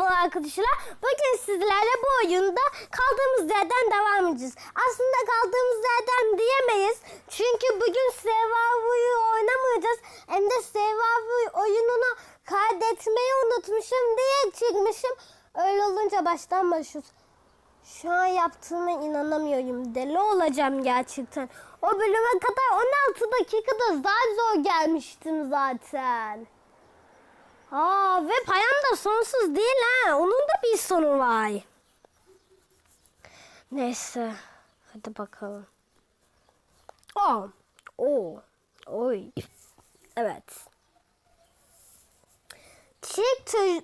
Merhaba arkadaşlar. Bugün sizlerle bu oyunda kaldığımız yerden devam edeceğiz. Aslında kaldığımız yerden diyemeyiz. Çünkü bugün Survivor'u oynamayacağız. Hem de Survivor oyununu kaydetmeyi unutmuşum diye çıkmışım. Öyle olunca baştan başlıyoruz. Şu an yaptığıma inanamıyorum. Deli olacağım gerçekten. O bölüme kadar 16 dakikada daha zor gelmiştim zaten. Aa ve payam da sonsuz değil ha. Onun da bir sonu var. Neyse. Hadi bakalım. O. O. Oy. Evet. Tek çö-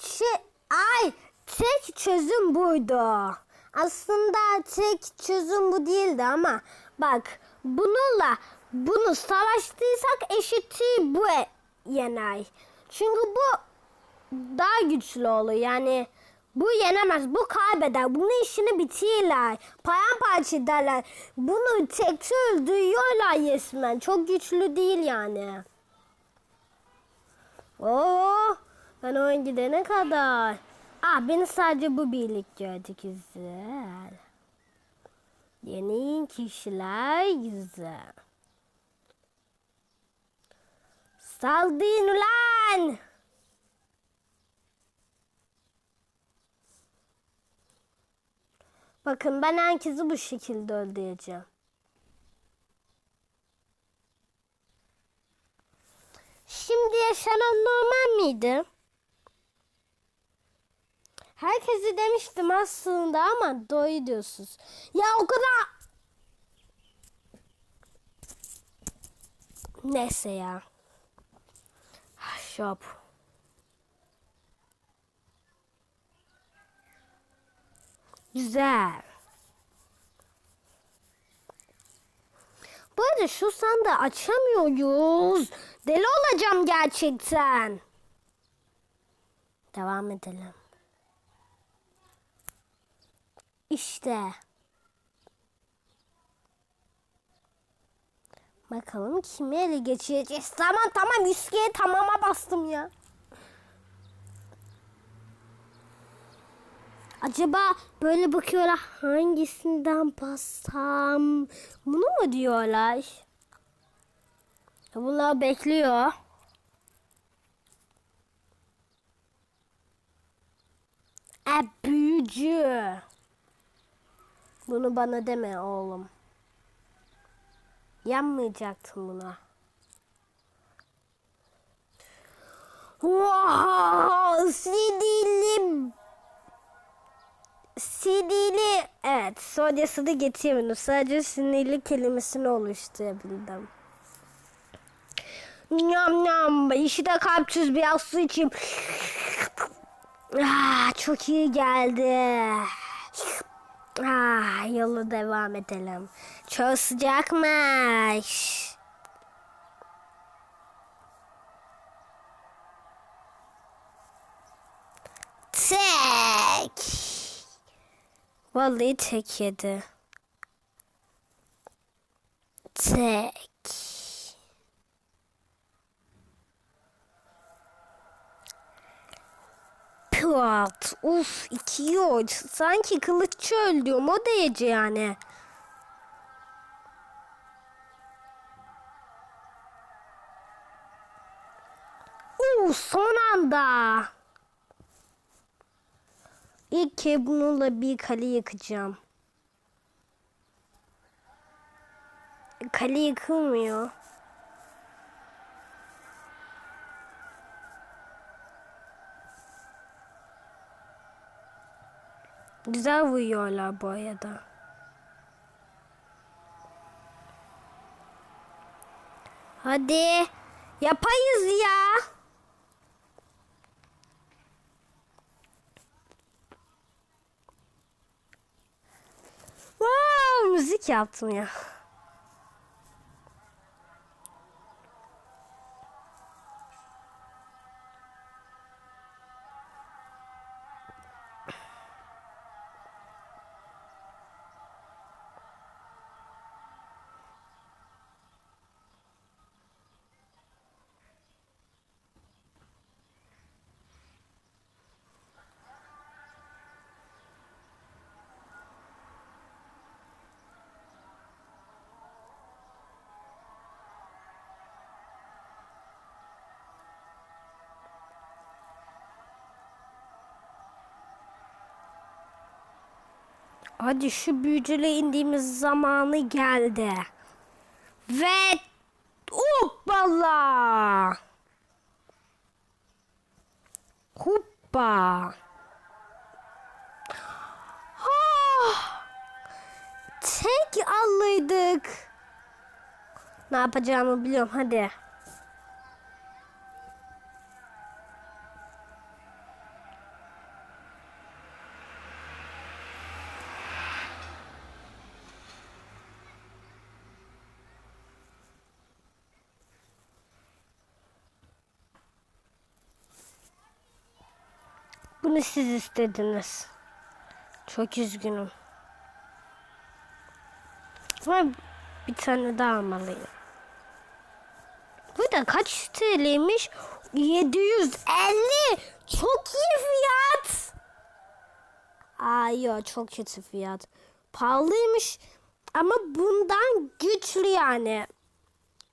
çe- ay tek çözüm buydu. Aslında tek çözüm bu değildi ama bak bununla bunu savaştıysak eşittir bu e- yener. Çünkü bu daha güçlü oluyor yani bu yenemez bu kaybeder bunun işini bitirirler paramparça ederler bunu tek öldürüyorlar resmen çok güçlü değil yani. Oo, ben oyun gidene kadar. Ah beni sadece bu birlik gördü güzel. Yeni kişiler güzel. Saldırın ulan! Bakın ben herkesi bu şekilde öldüreceğim. Şimdi yaşanan normal miydi? Herkesi demiştim aslında ama doğru diyorsunuz. Ya o kadar... Neyse ya. Shop. Güzel. Bu arada şu sandığı açamıyoruz. Deli olacağım gerçekten. Devam edelim. İşte. Bakalım kimi ele geçireceğiz. Tamam tamam 100 kere tamama bastım ya. Acaba böyle bakıyorlar hangisinden bassam? Bunu mu diyorlar? Bunlar bekliyor. E büyücü. Bunu bana deme oğlum. Yanmayacaktım buna. Wow, sinirli. Sinirli. Evet, sonrasını getirmedim. Sadece sinirli kelimesini oluşturabildim. Nyam nyam. İşte kalpsiz biraz su içeyim. Ah, çok iyi geldi. Ah, yola devam edelim. Çok sıcakmış. Tek. Vallahi tek yedi. Tek. Pırat. Uf iki yok. Sanki kılıççı öldüğüm o derece yani. Uu son anda. İlk kez bununla bir kale yıkacağım. Kale yıkılmıyor. Güzel vuruyorlar bu arada. Hadi. Yapayız ya. Wow, müzik yaptım ya. Hadi şu büyücüle indiğimiz zamanı geldi. Ve hoppala. Hoppa. Ah! Tek allıydık. Ne yapacağımı biliyorum hadi. Bunu siz istediniz. Çok üzgünüm. Ama bir tane daha almalıyım. Bu da kaç TL'ymiş? 750. Çok iyi fiyat. Aa yok çok kötü fiyat. Pahalıymış ama bundan güçlü yani.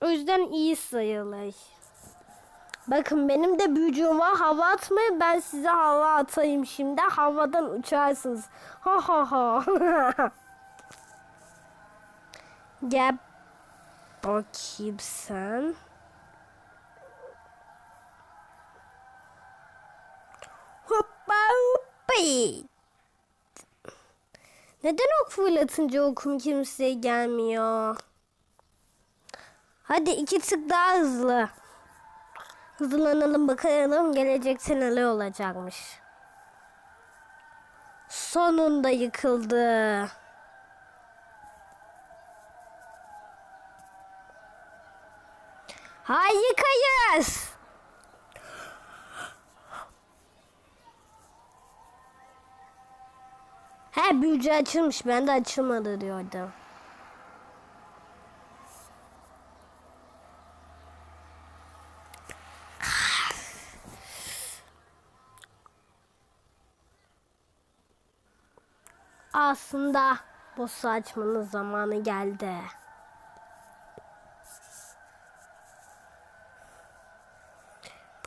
O yüzden iyi sayılır. Bakın benim de büyücüğüm var. Hava atmayı ben size hava atayım şimdi. Havadan uçarsınız. Ha ha ha. Gel bakayım sen. Hoppa hoppa. Neden ok fırlatınca okum kimseye gelmiyor? Hadi iki tık daha hızlı. Hızlanalım bakalım gelecekte neler olacakmış. Sonunda yıkıldı. Harikayız. He büyücü açılmış. Ben de açılmadı diyordum. Aslında boss açmanın zamanı geldi.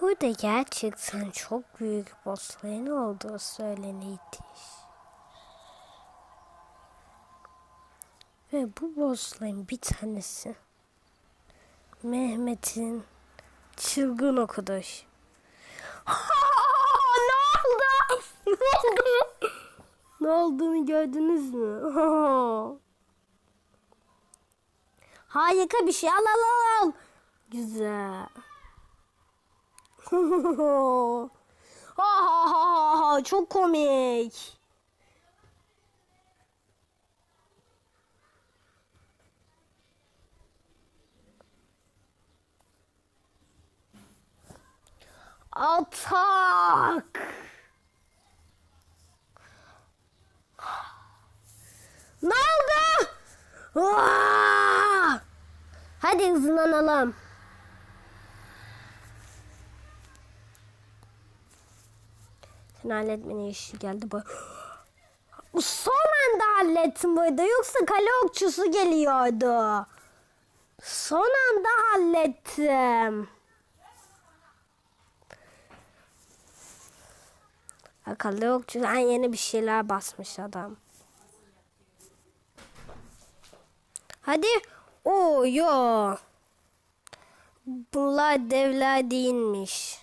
Burada gerçekten çok büyük bossların olduğu söyleniydi. Ve bu bossların bir tanesi Mehmet'in çılgın okuduş. ne oldu? Ne oldu? Ne olduğunu gördünüz mü? Harika bir şey. Al al al. al. Güzel. ha ha ha ha. Çok komik. Atak. Ne oldu? Hadi hızlanalım. Sen halletmene işi geldi bu. Son anda hallettim burada. Yoksa kale okçusu geliyordu. Son anda hallettim. Okçusu en yeni bir şeyler basmış adam. Hadi. Oo yo. Bunlar devler değilmiş.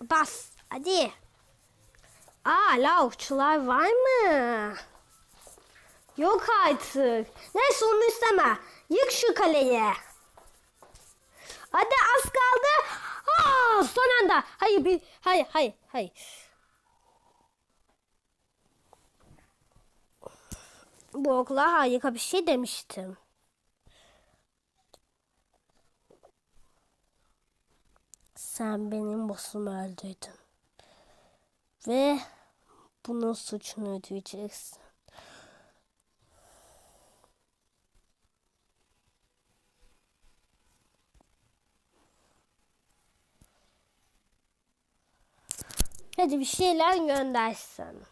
Bas. Hadi. Aa lavukçular var mı? Yok artık. Neyse onu isteme. Yık şu kaleyi. Hadi az kaldı. Aa, son anda. Hayır bir hayır hayır hayır. Bu okula harika bir şey demiştim. Sen benim bossumu öldürdün. Ve bunun suçunu ödeyeceksin. Hadi bir şeyler göndersin.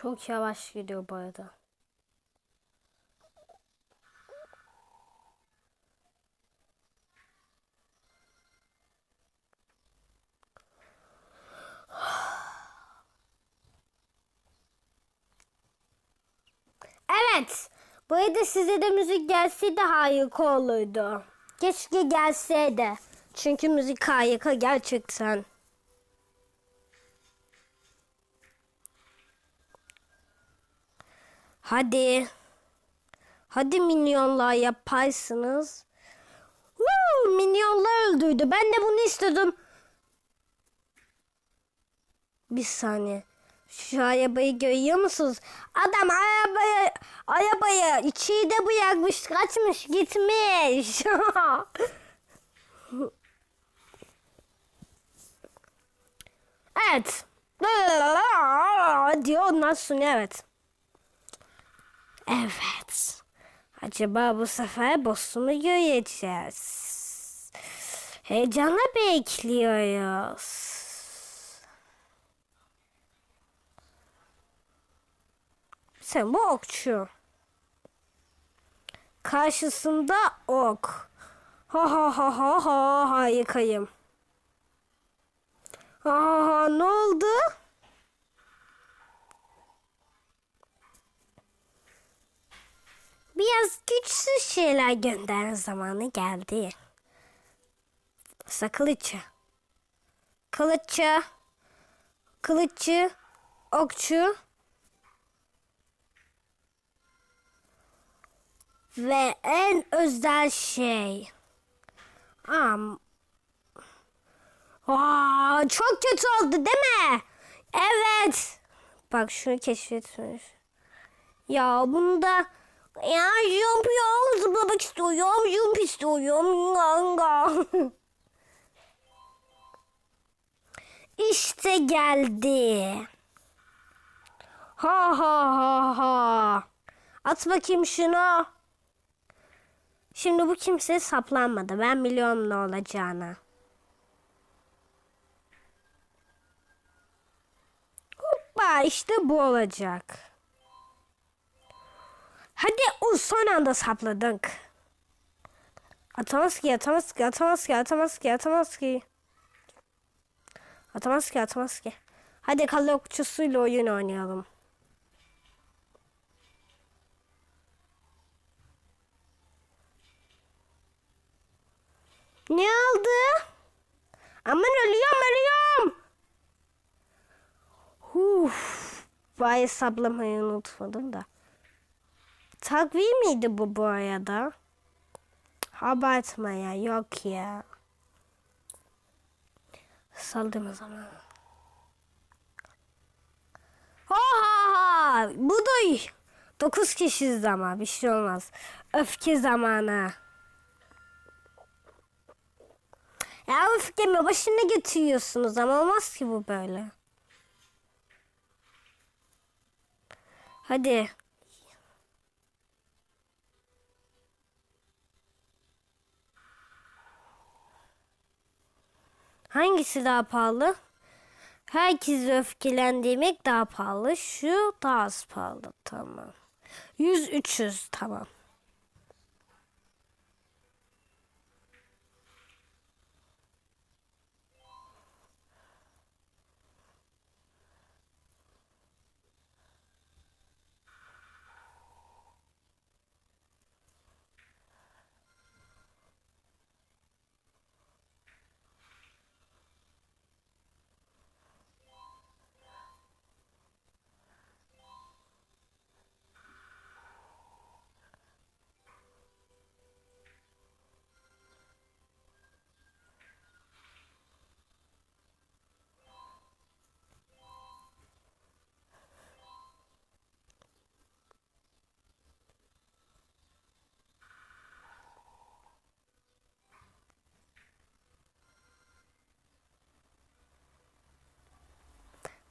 Çok yavaş gidiyor bu arada. Evet. Bu arada size de müzik gelseydi harika olurdu. Keşke gelseydi. Çünkü müzik harika gerçekten. Hadi. Hadi minyonlar yaparsınız. Woo, minyonlar öldürdü. Ben de bunu istedim. Bir saniye. Şu arabayı görüyor musunuz? Adam arabayı, arabayı içinde bırakmış, kaçmış, gitmiş. evet. Diyor ondan sonra evet. Evet. Acaba bu sefer boss'u göreceğiz? Heyecanla bekliyoruz. Sen bu okçu. Karşısında ok. Ha ha ha ha ha harikayım. Ha ha ha ne oldu? Biraz güçsüz şeyler gönderen zamanı geldi. Sakılıççı. Kılıççı. Kılıççı. Okçu. Ve en özel şey. Am. Aa, çok kötü oldu değil mi? Evet. Bak şunu keşfetmiş. Ya bunda ya jump yok zıplamak istiyorum. Jump istiyorum. Ganga. işte geldi. Ha ha ha ha. At bakayım şunu. Şimdi bu kimse saplanmadı. Ben biliyorum ne olacağını. Hoppa işte bu olacak. Hadi o son anda sapladık. Atamaz ki, atamaz ki, atamaz ki, atamaz ki, atamaz ki. Atamaz ki, atamaz ki. Hadi kale okçusuyla oyun oynayalım. Ne oldu? Aman ölüyorum ölüyorum. Huf. Vay hesaplamayı unutmadım da. Takviye miydi bu bu arada? Abartma ya yok ya. Saldım o zaman. Ha ha ha. Bu da 9 kişiyiz ama bir şey olmaz. Öfke zamanı. Ya öfkemi başına getiriyorsunuz ama olmaz ki bu böyle. Hadi. Hangisi daha pahalı? Herkes öfkelendirmek daha pahalı. Şu daha az pahalı. Tamam. 100 300 tamam.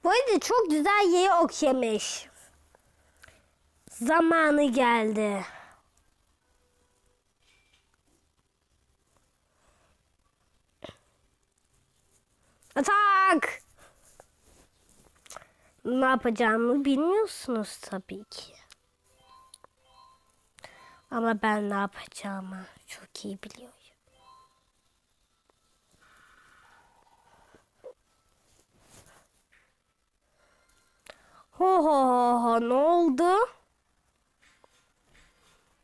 Arada çok güzel yeri ok yemiş. Zamanı geldi. Atak! Ne yapacağımı bilmiyorsunuz tabii ki. Ama ben ne yapacağımı çok iyi biliyorum. Ho ho ho ho ne oldu?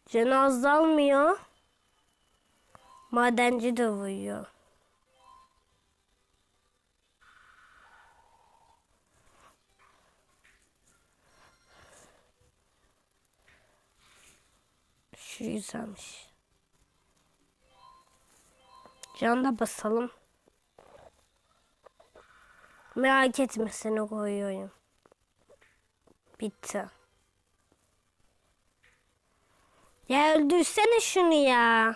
Cenaze almıyor. Madenci de uyuyor. Şu güzelmiş. Can da basalım. Merak etme seni koyuyorum. Bitti. Ya öldürsene şunu ya.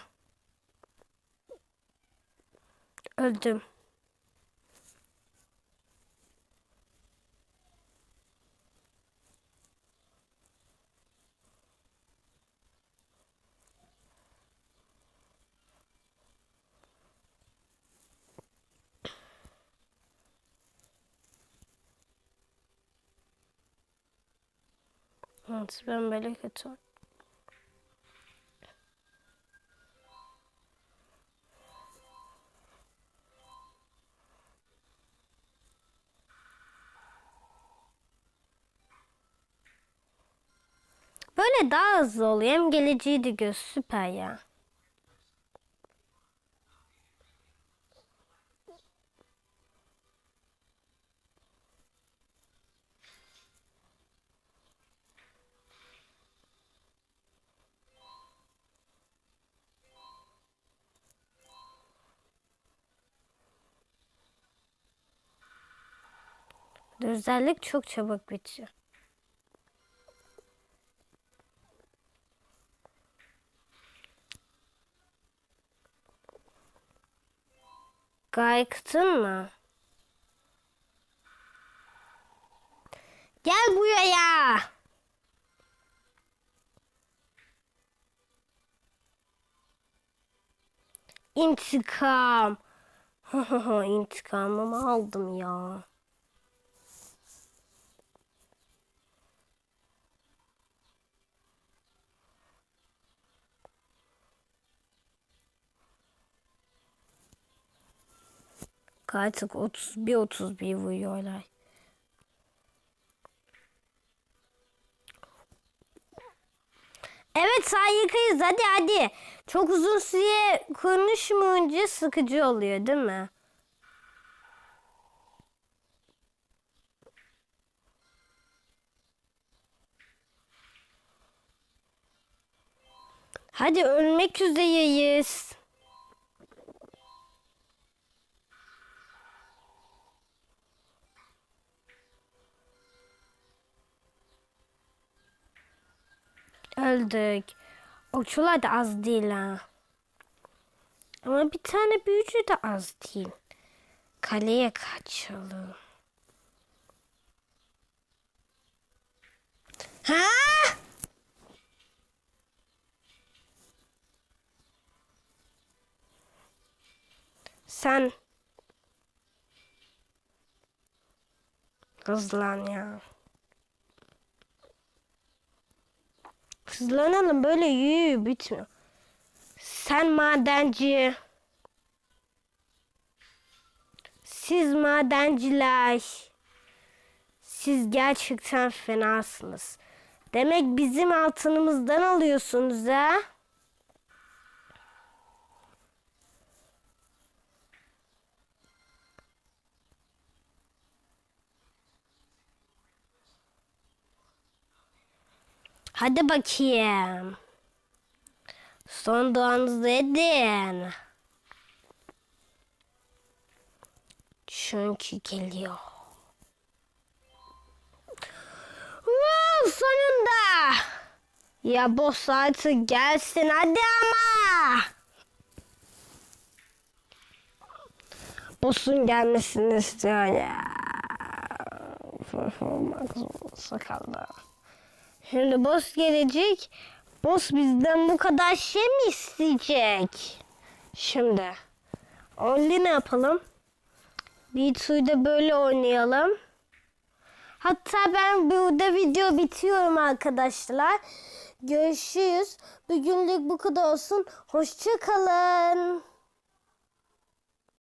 Öldüm. Evet, ben böyle kötü. Böyle daha hızlı oluyor. Hem geleceği de göz süper ya. Özellik çok çabuk bitiyor. Kaykıtın mı? Gel buraya. İntikam. İntikamımı aldım ya. Artık 31 31 vuruyorlar. Evet harikayız hadi hadi. Çok uzun süre konuşmayınca sıkıcı oluyor değil mi? Hadi ölmek üzereyiz. Öldük. Okçular da az değil ha. Ama bir tane büyücü de az değil. Kaleye kaçalım. Ha? Sen hızlan ya. Hızlanalım böyle yürü bitmiyor. Sen madenci. Siz madenciler. Siz gerçekten fenasınız. Demek bizim altınımızdan alıyorsunuz ha? Hadi bakayım. Son duanızı edin. Çünkü geliyor. Woo, sonunda. Ya boss artık gelsin hadi ama. Boss'un gelmesini istiyor ya. Olmak sakalda. Şimdi boss gelecek. Boss bizden bu kadar şey mi isteyecek? Şimdi. Only ne yapalım? Bir da böyle oynayalım. Hatta ben burada video bitiyorum arkadaşlar. Görüşürüz. Bugünlük bu kadar olsun. Hoşça kalın.